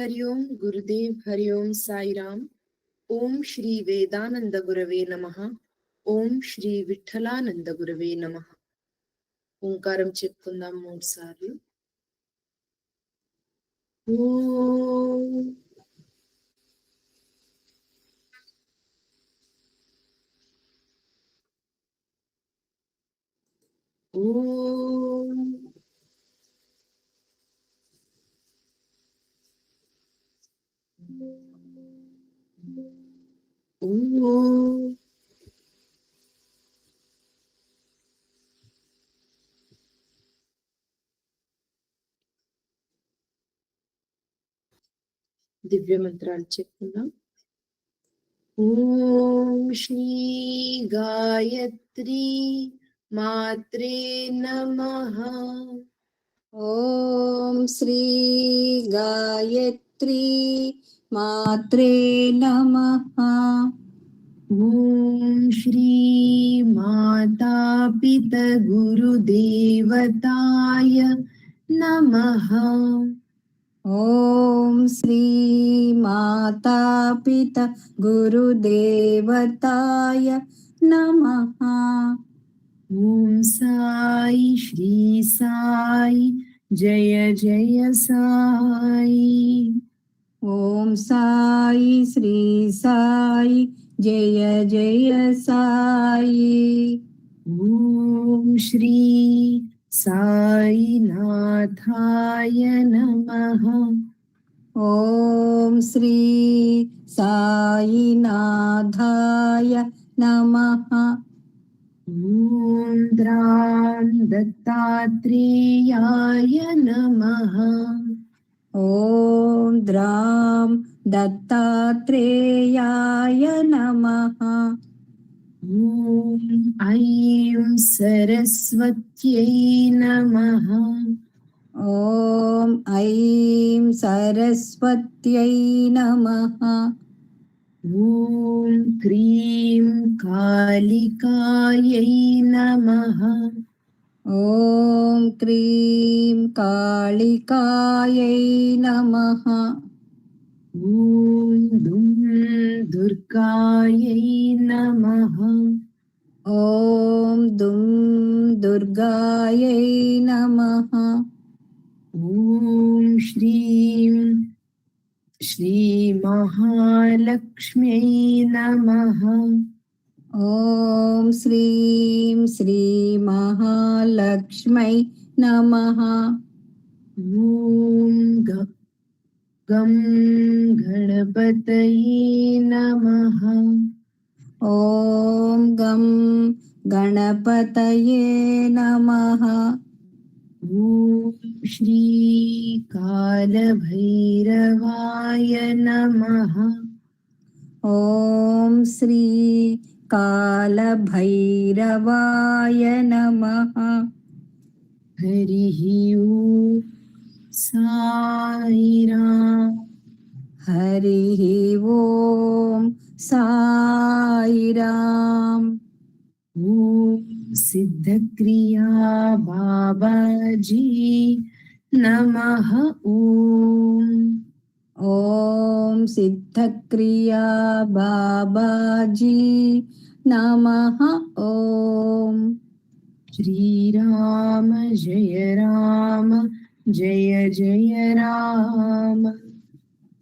ஹரி ஓம் குருதேவ் ஹரி ஓம் சாய்ராம் ஓம் ஸ்ரீ வேதானந்த குரவே நமஹா ఓం శ్రీ విఠలానంద గురవే నమ ఓంకారం చెప్పుకుందాం మూడు సార్లు ఓ దివ్య మంత్రాలు చెప్పుకుందాం. ఓం శ్రీ గాయత్రి మాత్రే నమ. ఓం శ్రీ గాయత్రి మాత్రే నమ. ॐ श्री माता पितगुरुदेवताय नमः। ॐ श्री माता पिता गुरुदेवताय नमः। ओम साई श्री साई जय जय साई। ॐ साई श्री साई जय जय साई। ओम श्री साई नाथाय नमः। ओम श्री साई नाथाय नमः। ॐ द्रां दत्तात्रेयाय नमः। ॐ द्रां दत्तात्रेयाय नमः ॐ ऐं सरस्वत्यै नमः ॐ ऐं सरस्वत्यै नमः ॐ क्रीं कालिकायै नमः ॐ क्रीं कालिकायै नमः ॐ दुं दुर्गायै नमः। ॐ दुं दुर्गायै नमः। ॐ श्रीं श्रीमहालक्ष्म्यै नमः। ॐ श्रीं श्रीमहालक्ष्म्यै नमः। ॐ गणपत नम नमः। ॐ गं गणपतये श्री ॐ नम नमः। ॐ श्री कालभैरवाय नम। हरिः ही साई राम। हरि ओम साई राम। ओम सिद्धक्रिया बाबा जी नमः ओम ॐ सिद्धक्रिया बाबाजी नमः ॐ। श्रीराम, जय राम। जय जय राम।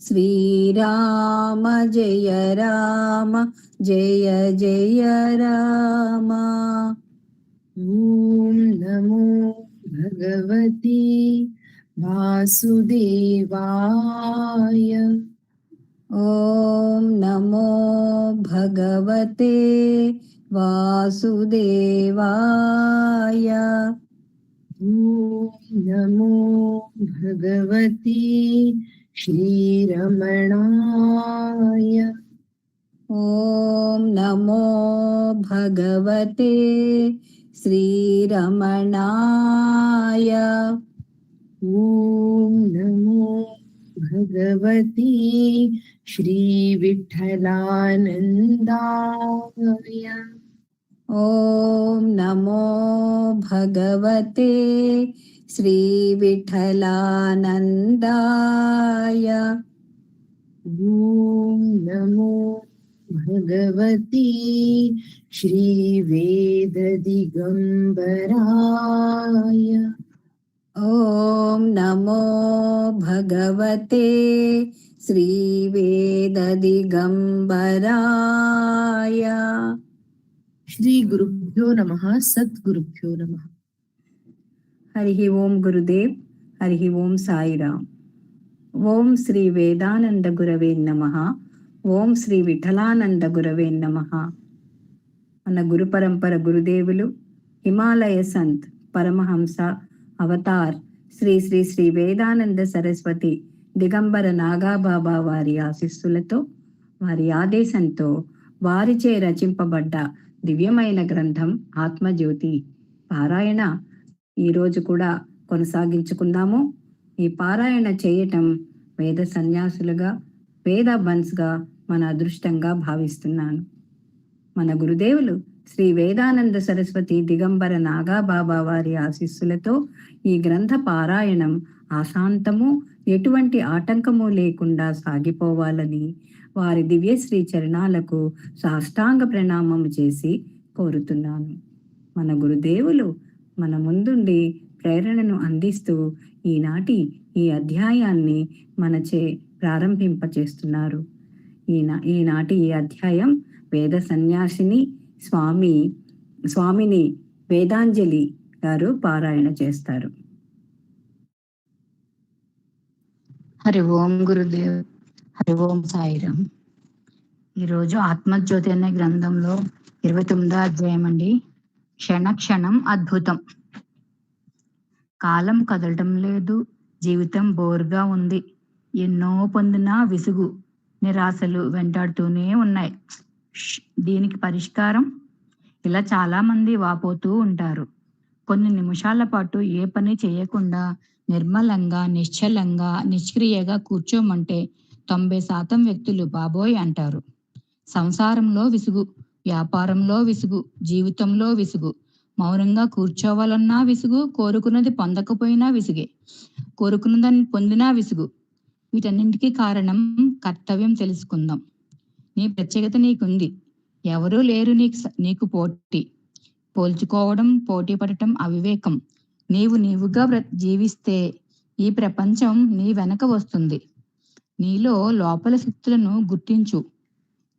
श्रीराम जय राम, जय जय राम। ॐ नमो भगवती वासुदेवाय। ॐ नमो भगवते वासुदेवाय। नमो भगवती श्रीरमणाय। ॐ नमो भगवते श्रीरमणाय। ॐ नमो भगवती श्रीविठ्ठलानन्दाय। ॐ नमो भगवते श्रीविठलानन्दाय ॐ नमो भगवती श्रीवेददिगम्बराय ॐ नमो भगवते श्रीवेददिगम्बराय శ్రీ గురుభ్యో నమ సద్గురుభ్యో నమ. హరి ఓం గురుదేవ్ హరి ఓం సాయిరామ్ ఓం శ్రీ వేదానంద గురవే నమ ఓం శ్రీ విఠలానంద గురవే నమ. మన గురు పరంపర గురుదేవులు హిమాలయ సంత్ పరమహంస అవతార్ శ్రీ శ్రీ శ్రీ వేదానంద సరస్వతి దిగంబర నాగాబాబా వారి ఆశిస్సులతో వారి ఆదేశంతో వారిచే రచింపబడ్డ దివ్యమైన గ్రంథం ఆత్మజ్యోతి. పారాయణ ఈరోజు కూడా కొనసాగించుకుందాము. ఈ పారాయణ చేయటం వేద సన్యాసులుగా వేద బన్స్గా మన అదృష్టంగా భావిస్తున్నాను. మన గురుదేవులు శ్రీ వేదానంద సరస్వతి దిగంబర నాగాబాబా వారి ఆశీస్సులతో ఈ గ్రంథ పారాయణం ఆశాంతము ఎటువంటి ఆటంకము లేకుండా సాగిపోవాలని వారి దివ్యశ్రీ చరణాలకు సాష్టాంగ ప్రణామము చేసి కోరుతున్నాను. మన గురుదేవులు మన ముందుండి ప్రేరణను అందిస్తూ ఈనాటి ఈ అధ్యాయాన్ని మనచే ప్రారంభింపచేస్తున్నారు. ఈనా ఈనాటి ఈ అధ్యాయం వేద సన్యాసిని స్వామి స్వామిని వేదాంజలి గారు పారాయణ చేస్తారు. హరి ఓం గురుదేవ్. హరి ఓం సాయిరామ్ ఈరోజు ఆత్మజ్యోతి అనే గ్రంథంలో ఇరవై తొమ్మిదో అధ్యాయం అండి. క్షణ క్షణం అద్భుతం. కాలం కదలటం లేదు జీవితం బోర్గా ఉంది. ఎన్నో పొందిన విసుగు నిరాశలు వెంటాడుతూనే ఉన్నాయి. దీనికి పరిష్కారం? ఇలా చాలా మంది వాపోతూ ఉంటారు. కొన్ని నిమిషాల పాటు ఏ పని చేయకుండా నిర్మలంగా నిశ్చలంగా నిష్క్రియగా కూర్చోమంటే తొంభై శాతం వ్యక్తులు బాబోయ్ అంటారు. సంసారంలో విసుగు వ్యాపారంలో విసుగు జీవితంలో విసుగు మౌనంగా కూర్చోవాలన్నా విసుగు కోరుకున్నది పొందకపోయినా విసుగే కోరుకున్నదాన్ని పొందినా విసుగు. వీటన్నింటికీ కారణం కర్తవ్యం తెలుసుకుందాం. నీ ప్రత్యేకత నీకుంది. ఎవరూ లేరు నీకు నీకు పోటీ. పోల్చుకోవడం పోటీ పడటం అవివేకం. నీవు నీవుగా జీవిస్తే ఈ ప్రపంచం నీ వెనక వస్తుంది. నీలో లోపల శక్తులను గుర్తించు.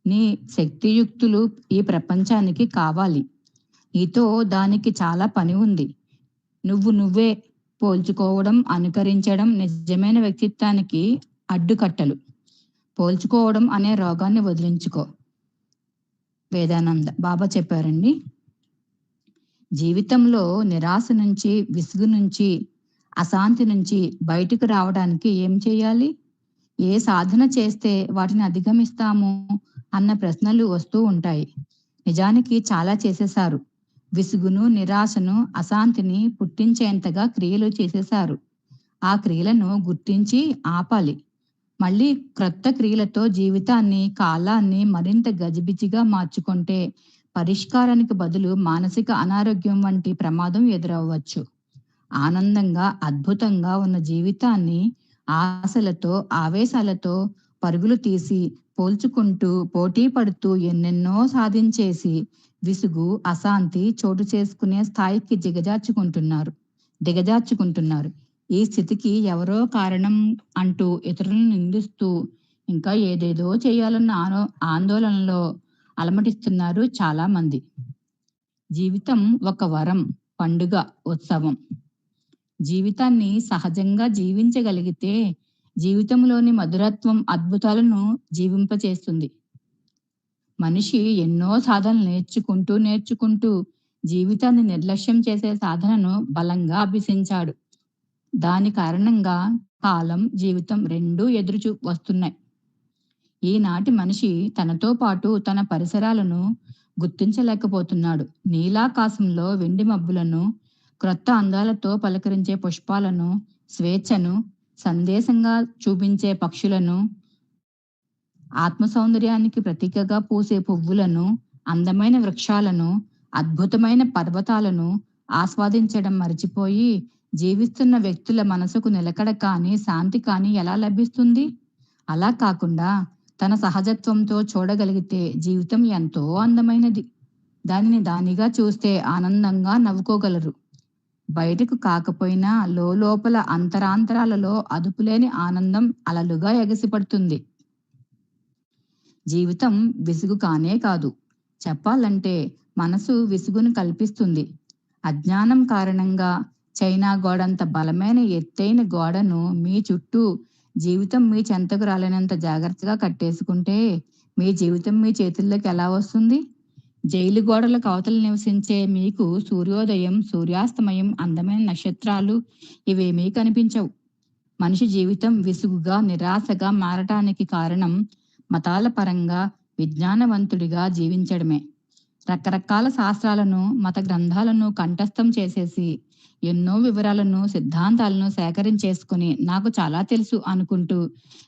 నీ శక్తియుక్తులు ఈ ప్రపంచానికి కావాలి. నీతో దానికి చాలా పని ఉంది. నువ్వు నువ్వే పోల్చుకోవడం అనుకరించడం నిజమైన వ్యక్తిత్వానికి అడ్డుకట్టలు. పోల్చుకోవడం అనే రోగాన్ని వదిలించుకో. వేదానంద బాబా చెప్పారండి. జీవితంలో నిరాశ నుంచి విసుగు నుంచి అశాంతి నుంచి బయటకు రావడానికి ఏం చేయాలి? ఏ సాధన చేస్తే వాటిని అధిగమిస్తాము అన్న ప్రశ్నలు వస్తూ ఉంటాయి. నిజానికి చాలా చేసేశారు. విసుగును నిరాశను అశాంతిని పుట్టించేంతగా క్రియలు చేసేశారు. ఆ క్రియలను గుర్తించి ఆపాలి. మళ్ళీ క్రొత్త క్రియలతో జీవితాన్ని కాలాన్ని మరింత గజిబిజిగా మార్చుకుంటే పరిష్కారానికి బదులు మానసిక అనారోగ్యం వంటి ప్రమాదం ఎదురవ్వచ్చు. ఆనందంగా అద్భుతంగా ఉన్న జీవితాన్ని ఆశలతో ఆవేశాలతో పరుగులు తీసి పోల్చుకుంటూ పోటీ పడుతూ ఎన్నెన్నో సాధించేసి విసుగు అశాంతి చోటు చేసుకునే స్థాయికి దిగజార్చుకుంటున్నారు దిగజార్చుకుంటున్నారు. ఈ స్థితికి ఎవరో కారణం అంటూ ఇతరులను నిందిస్తూ ఇంకా ఏదేదో చేయాలన్న ఆనో ఆందోళనలో అలమటిస్తున్నారు చాలా మంది జీవితం ఒక వరం పండుగ ఉత్సవం. జీవితాన్ని సహజంగా జీవించగలిగితే జీవితంలోని మధురత్వం అద్భుతాలను జీవింపచేస్తుంది. మనిషి ఎన్నో సాధనలు నేర్చుకుంటూ నేర్చుకుంటూ జీవితాన్ని నిర్లక్ష్యం చేసే సాధనను బలంగా అభ్యసించాడు. దాని కారణంగా కాలం జీవితం రెండూ ఎదురుచూ వస్తున్నాయి. ఈనాటి మనిషి తనతో పాటు తన పరిసరాలను గుర్తించలేకపోతున్నాడు. నీలాకాశంలో వెండి మబ్బులను క్రొత్త అందాలతో పలకరించే పుష్పాలను స్వేచ్ఛను సందేశంగా చూపించే పక్షులను ఆత్మ సౌందర్యానికి ప్రతీకగా పూసే పువ్వులను అందమైన వృక్షాలను అద్భుతమైన పర్వతాలను ఆస్వాదించడం మర్చిపోయి జీవిస్తున్న వ్యక్తుల మనసుకు నిలకడ కానీ శాంతి కానీ ఎలా లభిస్తుంది? అలా కాకుండా తన సహజత్వంతో చూడగలిగితే జీవితం ఎంతో అందమైనది. దానిని దానిగా చూస్తే ఆనందంగా నవ్వుకోగలరు. బయటకు కాకపోయినా లోపల అంతరాంతరాలలో అదుపులేని ఆనందం అలలుగా ఎగసిపడుతుంది. జీవితం విసుగు కానే కాదు. చెప్పాలంటే మనసు విసుగును కల్పిస్తుంది. అజ్ఞానం కారణంగా చైనా గోడంత బలమైన ఎత్తైన గోడను మీ చుట్టూ జీవితం మీ చెంతకు రాలేనంత జాగ్రత్తగా కట్టేసుకుంటే మీ జీవితం మీ చేతుల్లోకి ఎలా వస్తుంది? జైలు గోడల అవతలు నివసించే మీకు సూర్యోదయం సూర్యాస్తమయం అందమైన నక్షత్రాలు ఇవేమీ కనిపించవు మనిషి జీవితం విసుగుగా నిరాశగా మారటానికి కారణం మతాల పరంగా విజ్ఞానవంతుడిగా జీవించడమే. రకరకాల శాస్త్రాలను మత గ్రంథాలను కంఠస్థం చేసేసి ఎన్నో వివరాలను సిద్ధాంతాలను సేకరించేసుకుని నాకు చాలా తెలుసు అనుకుంటూ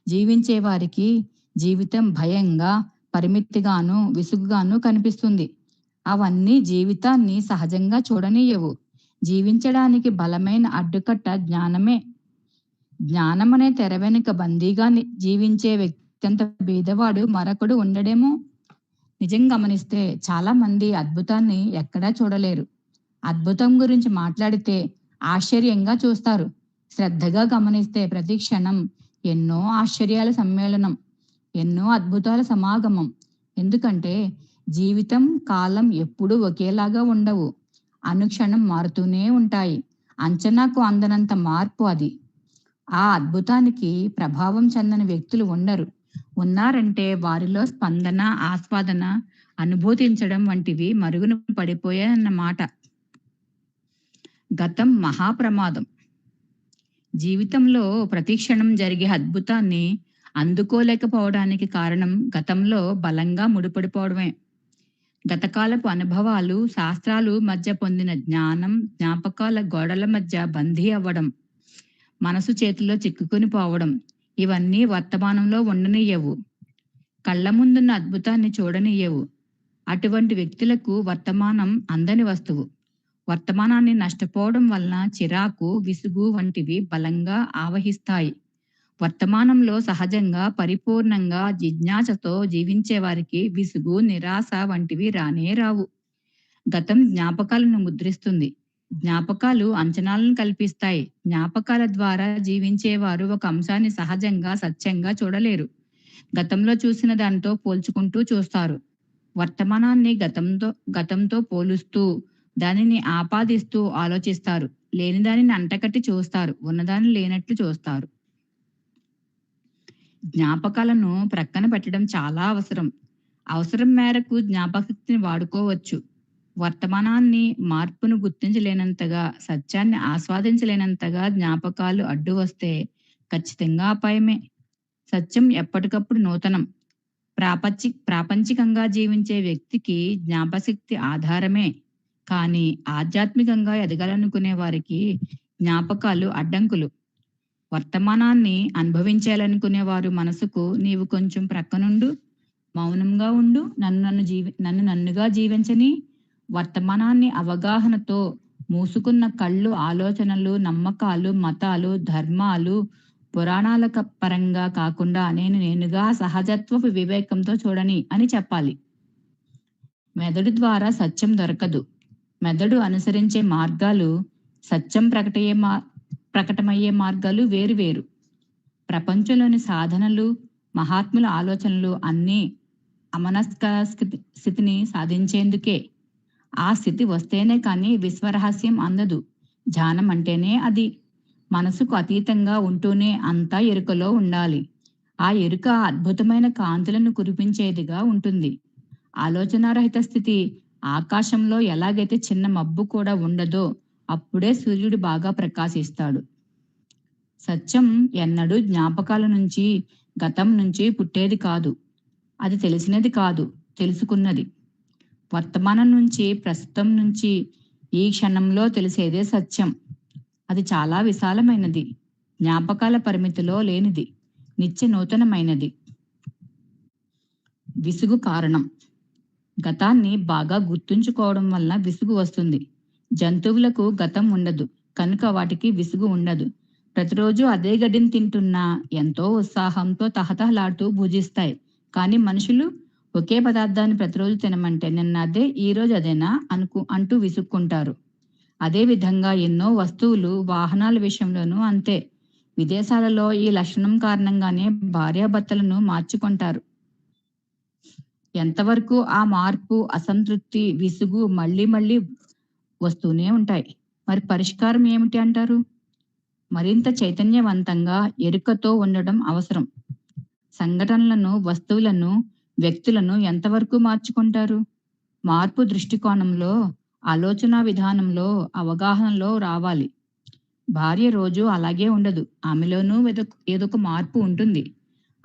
జీవించే వారికి జీవితం భయంగా పరిమితిగాను విసుగుగాను కనిపిస్తుంది. అవన్నీ జీవితాన్ని సహజంగా చూడనీయవు. జీవించడానికి బలమైన అడ్డుకట్ట జ్ఞానమే. జ్ఞానం అనే తెర వెనుక బందీగా జీవించే వ్యక్తి అంత బీదవాడు మరొకడు ఉండడేమో? నిజం గమనిస్తే చాలా మంది అద్భుతాన్ని ఎక్కడా చూడలేరు. అద్భుతం గురించి మాట్లాడితే ఆశ్చర్యంగా చూస్తారు. శ్రద్ధగా గమనిస్తే ప్రతి క్షణం ఎన్నో ఆశ్చర్యాల సమ్మేళనం. ఎన్నో అద్భుతాల సమాగమం. ఎందుకంటే జీవితం కాలం ఎప్పుడూ ఒకేలాగా ఉండవు. అనుక్షణం మారుతూనే ఉంటాయి. అంచనాకు అందనంత మార్పు అది. ఆ అద్భుతానికి ప్రభావం చెందని వ్యక్తులు ఉండరు. ఉన్నారంటే వారిలో స్పందన ఆస్వాదన అనుభూతించడం వంటివి మరుగున పడిపోయాయన్నమాట గతం మహాప్రమాదం. జీవితంలో ప్రతి క్షణం జరిగే అద్భుతాన్ని అందుకోలేకపోవడానికి కారణం గతంలో బలంగా ముడిపడిపోవడమే. గతకాలపు అనుభవాలు శాస్త్రాలు మధ్య పొందిన జ్ఞానం జ్ఞాపకాల గోడల మధ్య బందీ అవ్వడం మనసు చేతిలో చిక్కుకుని పోవడం ఇవన్నీ వర్తమానంలో ఉండనియ్యవు కళ్ళ ముందున్న అద్భుతాన్ని చూడనియ్యవు అటువంటి వ్యక్తులకు వర్తమానం అందని వస్తువు. వర్తమానాన్ని నష్టపోవడం వలన చిరాకు విసుగు వంటివి బలంగా ఆవహిస్తాయి. వర్తమానంలో సహజంగా పరిపూర్ణంగా జిజ్ఞాసతో జీవించే వారికి విసుగు నిరాశ వంటివి రానే రావు. గతం జ్ఞాపకాలను ముద్రిస్తుంది. జ్ఞాపకాలు అంచనాలను కల్పిస్తాయి. జ్ఞాపకాల ద్వారా జీవించేవారు ఒక అంశాన్ని సహజంగా సత్యంగా చూడలేరు. గతంలో చూసిన దానితో పోల్చుకుంటూ చూస్తారు. వర్తమానాన్ని గతంతో గతంతో పోలుస్తూ దానిని ఆపాదిస్తూ ఆలోచిస్తారు. లేని దానిని అంటకట్టి చూస్తారు. ఉన్నదాన్ని లేనట్లు చూస్తారు. జ్ఞాపకాలను ప్రక్కన పెట్టడం చాలా అవసరం. అవసరం మేరకు జ్ఞాపకశక్తిని వాడుకోవచ్చు. వర్తమానాన్ని మార్పును గుర్తించలేనంతగా సత్యాన్ని ఆస్వాదించలేనంతగా జ్ఞాపకాలు అడ్డు వస్తే ఖచ్చితంగా అపాయమే. సత్యం ఎప్పటికప్పుడు నూతనం. ప్రాపంచి ప్రాపంచికంగా జీవించే వ్యక్తికి జ్ఞాపశక్తి ఆధారమే. కానీ ఆధ్యాత్మికంగా ఎదగాలనుకునే వారికి జ్ఞాపకాలు అడ్డంకులు. వర్తమానాన్ని అనుభవించాలనుకునే వారు మనసుకు నీవు కొంచెం ప్రక్కనుండు మౌనంగా ఉండు నన్ను నన్ను జీవి నన్ను నన్నుగా జీవించని వర్తమానాన్ని అవగాహనతో మూసుకున్న కళ్ళు ఆలోచనలు నమ్మకాలు మతాలు ధర్మాలు పురాణాల పరంగా కాకుండా నేను నేనుగా సహజత్వపు వివేకంతో చూడని అని చెప్పాలి. మెదడు ద్వారా సత్యం దొరకదు. మెదడు అనుసరించే మార్గాలు సత్యం ప్రకటయ్యే మా ప్రకటమయ్యే మార్గాలు వేరు వేరు. ప్రపంచంలోని సాధనలు మహాత్ముల ఆలోచనలు అన్నీ అమనస్క స్థితి- స్థితిని సాధించేందుకే. ఆ స్థితి వస్తేనే కానీ విశ్వరహస్యం అందదు. ధ్యానం అంటేనే అది. మనసుకు అతీతంగా ఉంటూనే అంతా ఎరుకలో ఉండాలి. ఆ ఎరుక అద్భుతమైన కాంతులను కురిపించేదిగా ఉంటుంది. ఆలోచనారహిత స్థితి ఆకాశంలో ఎలాగైతే చిన్న మబ్బు కూడా ఉండదో అప్పుడే సూర్యుడు బాగా ప్రకాశిస్తాడు. సత్యం ఎన్నడూ జ్ఞాపకాల నుంచి గతం నుంచి పుట్టేది కాదు. అది తెలిసినది కాదు తెలుసుకున్నది. వర్తమానం నుంచి ప్రస్తుతం నుంచి ఈ క్షణంలో తెలిసేదే సత్యం. అది చాలా విశాలమైనది. జ్ఞాపకాల పరిమితిలో లేనిది. నిత్య నూతనమైనది. విసుగు కారణం. గతాన్ని బాగా గుర్తుంచుకోవడం వలన విసుగు వస్తుంది. జంతువులకు గతం ఉండదు కనుక వాటికి విసుగు ఉండదు. ప్రతిరోజు అదే గడ్డిని తింటున్నా ఎంతో ఉత్సాహంతో తహతహలాడుతూ భుజిస్తాయి. కానీ మనుషులు ఒకే పదార్థాన్ని ప్రతిరోజు తినమంటే నిన్న అదే ఈ రోజు అదేనా అనుకు అంటూ విసుక్కుంటారు. అదే విధంగా ఎన్నో వస్తువులు వాహనాల విషయంలోనూ అంతే. విదేశాలలో ఈ లక్షణం కారణంగానే భార్యాభర్తలను మార్చుకుంటారు. ఎంతవరకు ఆ మార్పు అసంతృప్తి విసుగు మళ్ళీ మళ్ళీ వస్తూనే ఉంటాయి. మరి పరిష్కారం ఏమిటి అంటారు? మరింత చైతన్యవంతంగా ఎరుకతో ఉండడం అవసరం. సంఘటనలను వస్తువులను వ్యక్తులను ఎంతవరకు మార్చుకుంటారు? మార్పు దృష్టికోణంలో ఆలోచన విధానంలో అవగాహనలో రావాలి. భార్య రోజు అలాగే ఉండదు. ఆమెలోనూ ఏదో- ఒక మార్పు ఉంటుంది.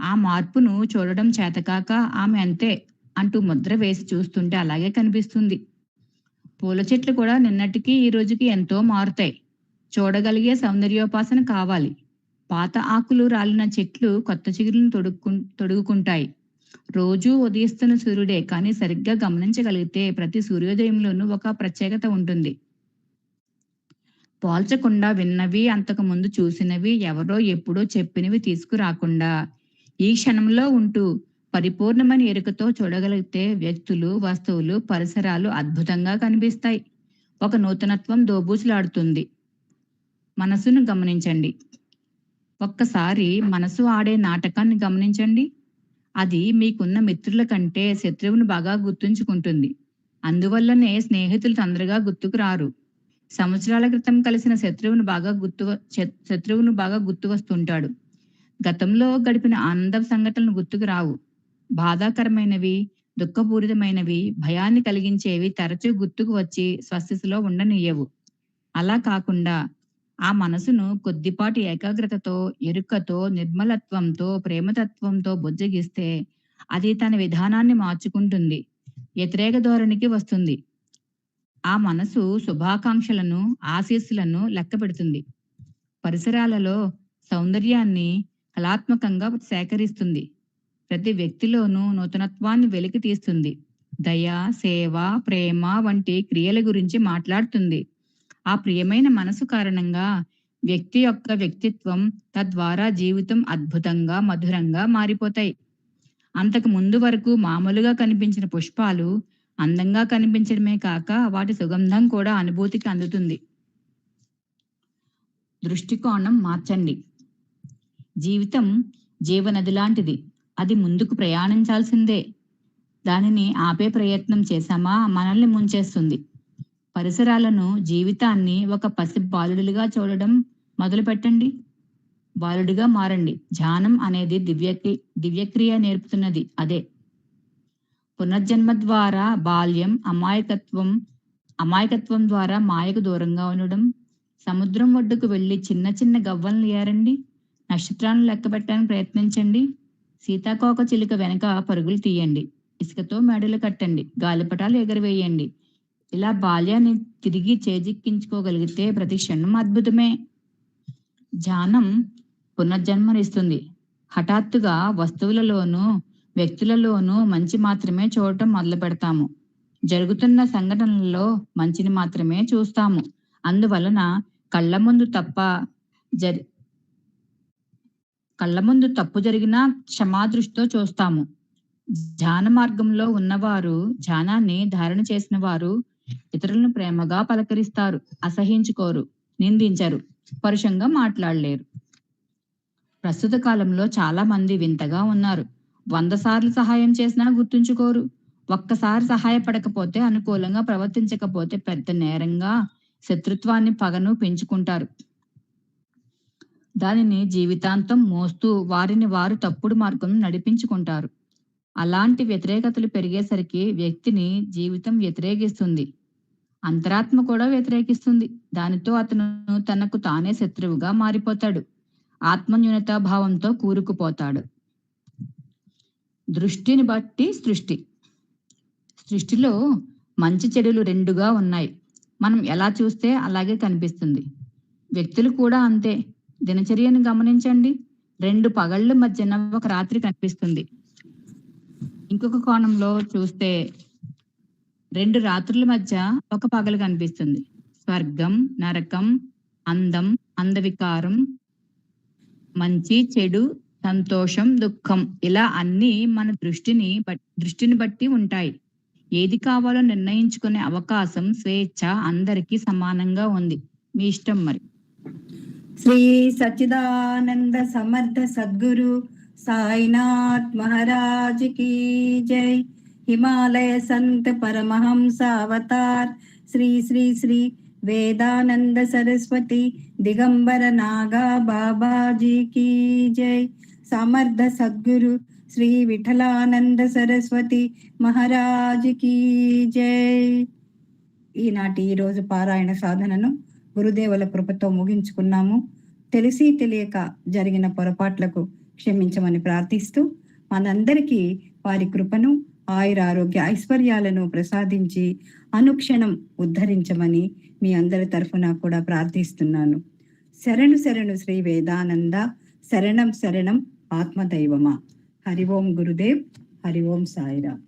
ఆ మార్పును చూడడం చేతకాక ఆమె అంతే అంటూ ముద్ర వేసి చూస్తుంటే అలాగే కనిపిస్తుంది. పూల చెట్లు కూడా నిన్నటికి ఈ రోజుకి ఎంతో మారుతాయి. చూడగలిగే సౌందర్యోపాసన కావాలి. పాత ఆకులు రాలిన చెట్లు కొత్త చిగురులను తొడుక్కు తొడుగుకుంటాయి. రోజూ ఉదయిస్తున్న సూర్యుడే కానీ సరిగ్గా గమనించగలిగితే ప్రతి సూర్యోదయంలోనూ ఒక ప్రత్యేకత ఉంటుంది. పోల్చకుండా విన్నవి అంతకు ముందు చూసినవి ఎవరో ఎప్పుడో చెప్పినవి తీసుకురాకుండా ఈ క్షణంలో ఉంటూ పరిపూర్ణమైన ఎరుకతో చూడగలిగితే వ్యక్తులు వస్తువులు పరిసరాలు అద్భుతంగా కనిపిస్తాయి. ఒక నూతనత్వం దోబూచులాడుతుంది. మనసును గమనించండి. ఒక్కసారి మనసు ఆడే నాటకాన్ని గమనించండి. అది మీకున్న మిత్రుల కంటే శత్రువును బాగా గుర్తుంచుకుంటుంది. అందువల్లనే స్నేహితులు తొందరగా గుర్తుకు రారు. సంవత్సరాల క్రితం కలిసిన శత్రువును బాగా గుర్తు శత్రువును బాగా గుర్తు వస్తుంటాడు గతంలో గడిపిన ఆనంద సంఘటనలు గుర్తుకు రావు. బాధాకరమైనవి దుఃఖపూరితమైనవి భయాన్ని కలిగించేవి తరచూ గుర్తుకు వచ్చి స్వస్థితిలో ఉండనీయవు. అలా కాకుండా ఆ మనసును కొద్దిపాటి ఏకాగ్రతతో ఎరుకతో నిర్మలత్వంతో ప్రేమతత్వంతో బుజ్జగిస్తే అది తన విధానాన్ని మార్చుకుంటుంది వ్యతిరేక ధోరణికి వస్తుంది. ఆ మనసు శుభాకాంక్షలను ఆశీస్సులను లెక్క పెడుతుంది పరిసరాలలో సౌందర్యాన్ని కళాత్మకంగా సేకరిస్తుంది. ప్రతి వ్యక్తిలోనూ నూతనత్వాన్ని వెలికి తీస్తుంది. దయ సేవ ప్రేమ వంటి క్రియల గురించి మాట్లాడుతుంది. ఆ ప్రియమైన మనసు కారణంగా వ్యక్తి యొక్క వ్యక్తిత్వం తద్వారా జీవితం అద్భుతంగా మధురంగా మారిపోతాయి. అంతకు ముందు వరకు మామూలుగా కనిపించిన పుష్పాలు అందంగా కనిపించడమే కాక వాటి సుగంధం కూడా అనుభూతికి అందుతుంది. దృష్టికోణం మార్చండి. జీవితం జీవనది లాంటిది. అది ముందుకు ప్రయాణించాల్సిందే. దానిని ఆపే ప్రయత్నం చేశామా? మనల్ని ముంచేస్తుంది. పరిసరాలను జీవితాన్ని ఒక పసి బాలుడిగా చూడడం మొదలు పెట్టండి బాలుడిగా మారండి. ధ్యానం అనేది దివ్యక్రి దివ్యక్రియ నేర్పుతున్నది. అదే. పునర్జన్మ ద్వారా బాల్యం అమాయకత్వం అమాయకత్వం ద్వారా మాయకు దూరంగా ఉండడం సముద్రం ఒడ్డుకు వెళ్ళి చిన్న చిన్న గవ్వలను ఏరండి. నక్షత్రాలను లెక్క పెట్టడానికి ప్రయత్నించండి. సీతాకోక చిలుక వెనక పరుగులు తీయండి. ఇసుకతో మెడలు కట్టండి. గాలిపటాలు ఎగరవేయండి. ఇలా బాల్యాన్ని తిరిగి చేజిక్కించుకోగలిగితే ప్రతి క్షణం అద్భుతమే. ధ్యానం పునర్జన్మనిస్తుంది. హఠాత్తుగా వస్తువులలోనూ వ్యక్తులలోనూ మంచి మాత్రమే చూడటం మొదలు పెడతాము జరుగుతున్న సంఘటనలలో మంచిని మాత్రమే చూస్తాము. అందువలన కళ్ళ ముందు తప్ప జరి కళ్ళ ముందు తప్పు జరిగినా క్షమాదృష్టితో చూస్తాము. ధ్యాన మార్గంలో ఉన్నవారు ధ్యానాన్ని ధారణ చేసిన వారు ఇతరులను ప్రేమగా పలకరిస్తారు అసహించుకోరు నిందించరు పరుషంగా మాట్లాడలేరు. ప్రస్తుత కాలంలో చాలా మంది వింతగా ఉన్నారు. వంద సార్లు సహాయం చేసినా గుర్తుంచుకోరు. ఒక్కసారి సహాయపడకపోతే అనుకూలంగా ప్రవర్తించకపోతే పెద్ద నేరంగా శత్రుత్వాన్ని పగను పెంచుకుంటారు. దానిని జీవితాంతం మోస్తూ వారిని వారు తప్పుడు మార్గం నడిపించుకుంటారు. అలాంటి వ్యతిరేకతలు పెరిగేసరికి వ్యక్తిని జీవితం వ్యతిరేకిస్తుంది. అంతరాత్మ కూడా వ్యతిరేకిస్తుంది. దానితో అతను తనకు తానే శత్రువుగా మారిపోతాడు. ఆత్మన్యూనతా భావంతో కూరుకుపోతాడు. దృష్టిని బట్టి సృష్టి. సృష్టిలో మంచి చెడులు రెండుగా ఉన్నాయి. మనం ఎలా చూస్తే అలాగే కనిపిస్తుంది. వ్యక్తులు కూడా అంతే. దినచర్యను గమనించండి. రెండు పగళ్ళ మధ్యన ఒక రాత్రి కనిపిస్తుంది. ఇంకొక కోణంలో చూస్తే రెండు రాత్రుల మధ్య ఒక పగలు కనిపిస్తుంది. స్వర్గం నరకం అందం అందవికారం మంచి చెడు సంతోషం దుఃఖం ఇలా అన్ని మన దృష్టిని బట్- దృష్టిని బట్టి ఉంటాయి. ఏది కావాలో నిర్ణయించుకునే అవకాశం స్వేచ్ఛ అందరికీ సమానంగా ఉంది. మీ ఇష్టం మరి. శ్రీ సచిదానంద సమర్థ సద్గురు సాయినాథ్ మహారాజ్ కీ జై. హిమాలయ సంత పరమహంస అవతార్ శ్రీ శ్రీ శ్రీ వేదానంద సరస్వతి దిగంబర నాగా బాబాజీ కీ జై. సమర్థ సద్గురు శ్రీ విఠలానంద సరస్వతి మహారాజ్ కీ జై. ఈనాటి ఈరోజు పారాయణ సాధనను గురుదేవుల కృపతో ముగించుకున్నాము. తెలిసి తెలియక జరిగిన పొరపాట్లకు క్షమించమని ప్రార్థిస్తూ మనందరికీ వారి కృపను ఆయుర ఆరోగ్య ఐశ్వర్యాలను ప్రసాదించి అనుక్షణం ఉద్ధరించమని మీ అందరి తరఫున కూడా ప్రార్థిస్తున్నాను. శరణు శరణు శ్రీ వేదానంద శరణం శరణం ఆత్మదైవమా. హరి ఓం గురుదేవ్ హరి ఓం సాయిరామ్.